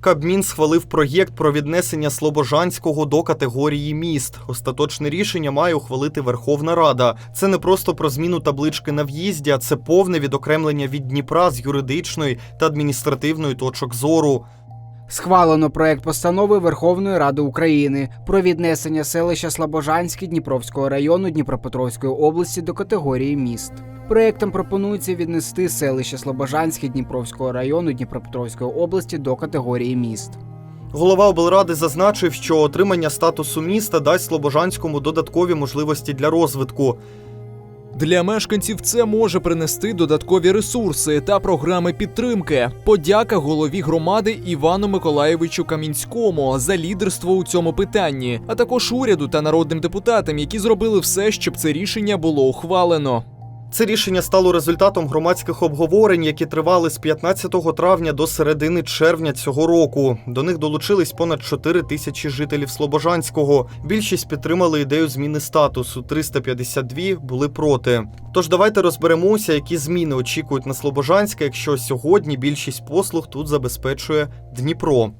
Кабмін схвалив проєкт про віднесення Слобожанського до категорії міст. Остаточне рішення має ухвалити Верховна Рада. Це не просто про зміну таблички на в'їзді, а це повне відокремлення від Дніпра з юридичної та адміністративної точок зору. Схвалено проект постанови Верховної Ради України про віднесення селища Слобожанське Дніпровського району Дніпропетровської області до категорії міст. Проектом пропонується віднести селище Слобожанське Дніпровського району Дніпропетровської області до категорії міст. Голова облради зазначив, що отримання статусу міста дасть Слобожанському додаткові можливості для розвитку. Для мешканців це може принести додаткові ресурси та програми підтримки. Подяка голові громади Івану Миколаєвичу Камінському за лідерство у цьому питанні, а також уряду та народним депутатам, які зробили все, щоб це рішення було ухвалено. Це рішення стало результатом громадських обговорень, які тривали з 15 травня до середини червня цього року. До них долучились понад 4 тисячі жителів Слобожанського. Більшість підтримали ідею зміни статусу. 352 були проти. Тож давайте розберемося, які зміни очікують на Слобожанське, якщо сьогодні більшість послуг тут забезпечує Дніпро.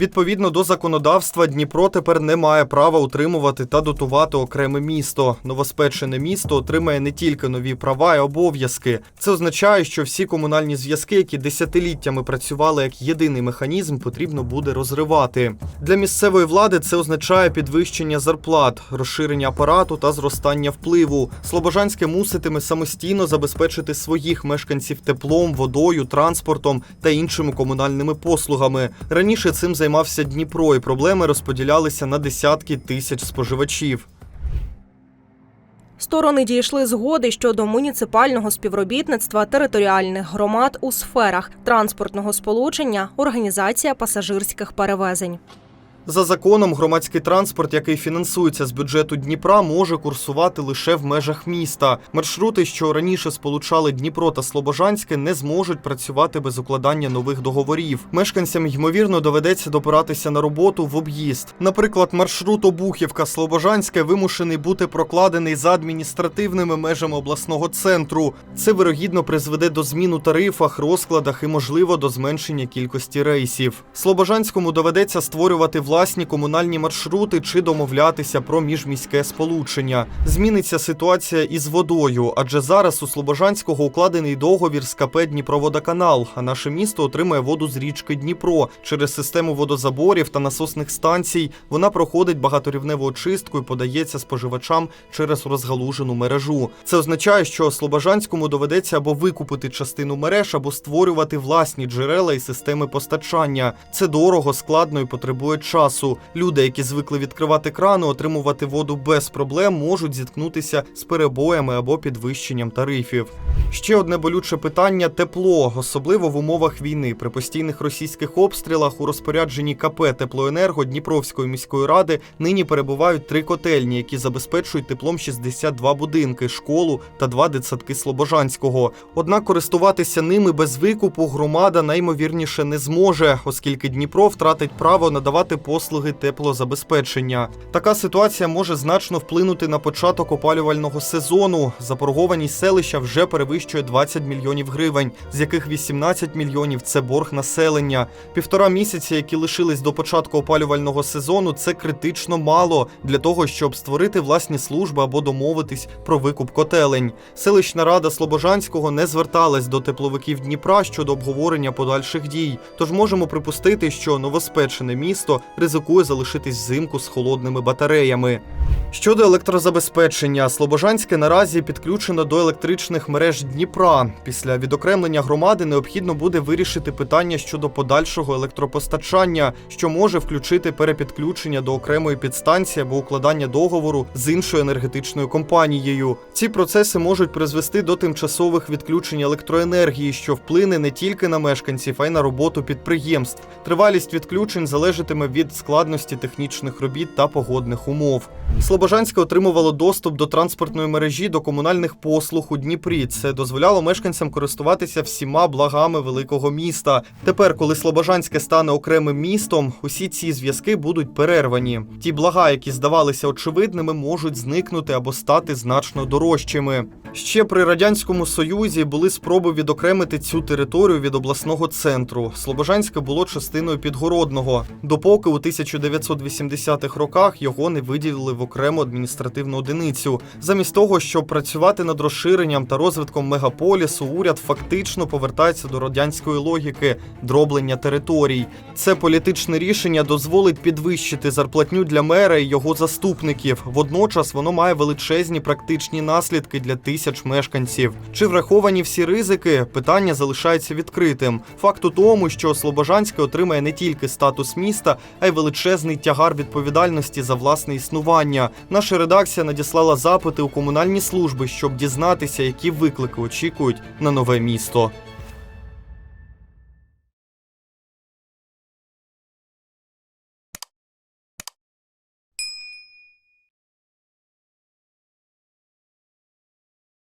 Відповідно до законодавства, Дніпро тепер не має права утримувати та дотувати окреме місто. Новоспечене місто отримає не тільки нові права і обов'язки. Це означає, що всі комунальні зв'язки, які десятиліттями працювали як єдиний механізм, потрібно буде розривати. Для місцевої влади це означає підвищення зарплат, розширення апарату та зростання впливу. Слобожанське муситиме самостійно забезпечити своїх мешканців теплом, водою, транспортом та іншими комунальними послугами. Раніше цим займався Дніпро, і проблеми розподілялися на десятки тисяч споживачів. Сторони дійшли згоди щодо муніципального співробітництва територіальних громад у сферах транспортного сполучення, організація пасажирських перевезень. За законом, громадський транспорт, який фінансується з бюджету Дніпра, може курсувати лише в межах міста. Маршрути, що раніше сполучали Дніпро та Слобожанське, не зможуть працювати без укладання нових договорів. Мешканцям ймовірно доведеться допиратися на роботу в об'їзд. Наприклад, маршрут Обухівка Слобожанське вимушений бути прокладений за адміністративними межами обласного центру. Це вирогідно призведе до змін у тарифах, розкладах і, можливо, до зменшення кількості рейсів. Слобожанському доведеться створювати власні комунальні маршрути чи домовлятися про міжміське сполучення. Зміниться ситуація із водою, адже зараз у Слобожанського укладений договір з КП Дніпроводоканал, а наше місто отримує воду з річки Дніпро через систему водозаборів та насосних станцій. Вона проходить багаторівневу очистку і подається споживачам через розгалужену мережу. Це означає, що Слобожанському доведеться або викупити частину мереж, або створювати власні джерела і системи постачання. Це дорого, складно і потребує часу. Люди, які звикли відкривати крани, отримувати воду без проблем, можуть зіткнутися з перебоями або підвищенням тарифів. Ще одне болюче питання тепло, особливо в умовах війни. При постійних російських обстрілах у розпорядженні КП Теплоенерго Дніпровської міської ради нині перебувають три котельні, які забезпечують теплом 62 будинки, школу та два дитсадки Слобожанського. Однак користуватися ними без викупу громада наймовірніше не зможе, оскільки Дніпро втратить право надавати послуги теплозабезпечення. Така ситуація може значно вплинути на початок опалювального сезону. Заборгованість селища вже перевищує 20 мільйонів гривень, з яких 18 мільйонів це борг населення. Півтора місяці, які лишились до початку опалювального сезону, це критично мало для того, щоб створити власні служби або домовитись про викуп котелень. Селищна рада Слобожанського не зверталась до тепловиків Дніпра щодо обговорення подальших дій. Тож можемо припустити, що новоспечене місто ризикує залишитись взимку з холодними батареями. Щодо електрозабезпечення, Слобожанське наразі підключено до електричних мереж Дніпра. Після відокремлення громади необхідно буде вирішити питання щодо подальшого електропостачання, що може включити перепідключення до окремої підстанції або укладання договору з іншою енергетичною компанією. Ці процеси можуть призвести до тимчасових відключень електроенергії, що вплине не тільки на мешканців, а й на роботу підприємств. Тривалість відключень залежатиме від складності технічних робіт та погодних умов. Слобожанське отримувало доступ до транспортної мережі до комунальних послуг у Дніпрі. Це дозволяло мешканцям користуватися всіма благами великого міста. Тепер, коли Слобожанське стане окремим містом, усі ці зв'язки будуть перервані. Ті блага, які здавалися очевидними, можуть зникнути або стати значно дорожчими. Ще при радянському союзі були спроби відокремити цю територію від обласного центру. Слобожанське було частиною підгородного, допоки у 1980-х роках його не виділили в окрему адміністративну одиницю. Замість того, щоб працювати над розширенням та розвитком мегаполісу, уряд фактично повертається до радянської логіки дроблення територій. Це політичне рішення дозволить підвищити зарплатню для мера і його заступників. Водночас воно має величезні практичні наслідки для тисяч мешканців. Чи враховані всі ризики? Питання залишається відкритим. Факт у тому, що Слобожанське отримає не тільки статус міста, а й величезний тягар відповідальності за власне існування. Наша редакція надіслала запити у комунальні служби, щоб дізнатися, які виклики очікують на нове місто.